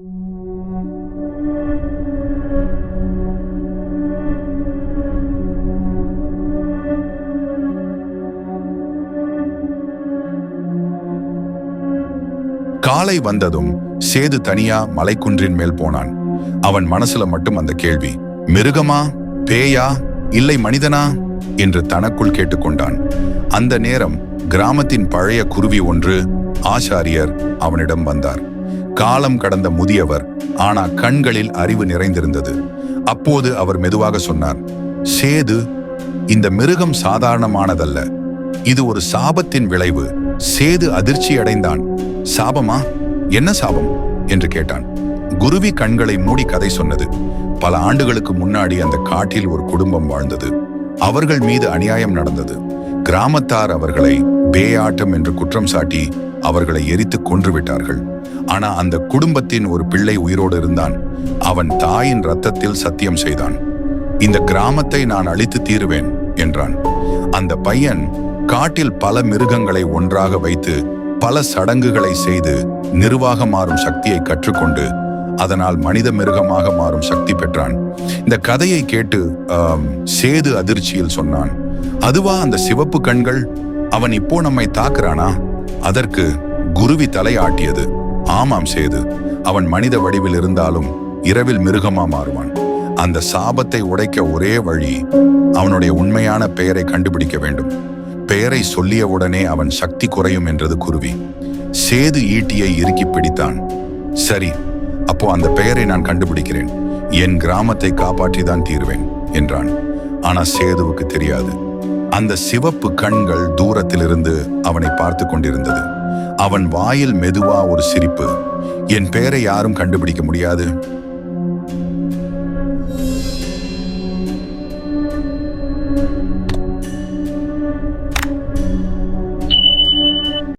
காலை வந்ததும் சேது தனியா மலைக்குன்றின் மேல் போனான். அவன் மனசுல மட்டும் அந்த கேள்வி மிருகமா பேயா இல்லை மனிதனா? என்று தனக்குள் கேட்டுக்கொண்டான். அந்த நேரம் கிராமத்தின் பழைய குருவி ஒன்று ஆசாரியர் அவனிடம் வந்தார். காலம் கடந்த முதியவர் ஆனா கண்களில் அறிவு நிறைந்திருந்தது. அப்போது அவர் மெதுவாக சொன்னார் சேது இந்த மிருகம் சாதாரணமானதல்ல. இது ஒரு சாபத்தின் விளைவு. சேது அதிர்ச்சி அடைந்தான் சாபமா? என்ன சாபம்? என்று கேட்டான். குருவி கண்களை மூடி கதை சொன்னது. பல ஆண்டுகளுக்கு முன்னாடி அந்த காட்டில் ஒரு குடும்பம் வாழ்ந்தது. அவர்கள் மீது அநியாயம் நடந்தது. கிராமத்தார் அவர்களை பேயாட்டம் என்று குற்றம் சாட்டி அவர்களை எரித்து கொன்று விட்டார்கள் ஆனா அந்த குடும்பத்தின் ஒரு பிள்ளை உயிரோடு இருந்தான். அவன் தாயின் ரத்தத்தில் சத்தியம் செய்தான். இந்த கிராமத்தை நான் அழித்து தீருவேன் என்றான். அந்த பையன் காட்டில் பல மிருகங்களை ஒன்றாக வைத்து பல சடங்குகளை செய்து நிர்வாக மாறும் சக்தியை கற்றுக்கொண்டு அதனால் மனித மிருகமாக மாறும் சக்தி பெற்றான். இந்த கதையை கேட்டு சேது அதிர்ச்சியில் சொன்னான். அதுவா அந்த சிவப்பு கண்கள்? அவன் இப்போ நம்மை தாக்குறானா? அதற்கு குருவி தலை ஆட்டியது ஆமாம் சேது அவன் மனித வடிவில் இருந்தாலும் இரவில் மிருகமா மாறுவான். அந்த சாபத்தை உடைக்க ஒரே வழி அவனுடைய உண்மையான பெயரை கண்டுபிடிக்க வேண்டும். பெயரை சொல்லியவுடனே அவன் சக்தி குறையும் என்றது குருவி. சேது ஈட்டியை இறுக்கி பிடித்தான். சரி அப்போ அந்த பெயரை நான் கண்டுபிடிக்கிறேன். என் கிராமத்தை காப்பாற்றி தான் தீருவேன் என்றான். ஆனா சேதுவுக்கு தெரியாது. அந்த சிவப்பு கண்கள் தூரத்திலிருந்து அவனை பார்த்து கொண்டிருந்தது. அவன் வாயில் மெதுவா ஒரு சிரிப்பு. என் பெயரை யாரும் கண்டுபிடிக்க முடியாது.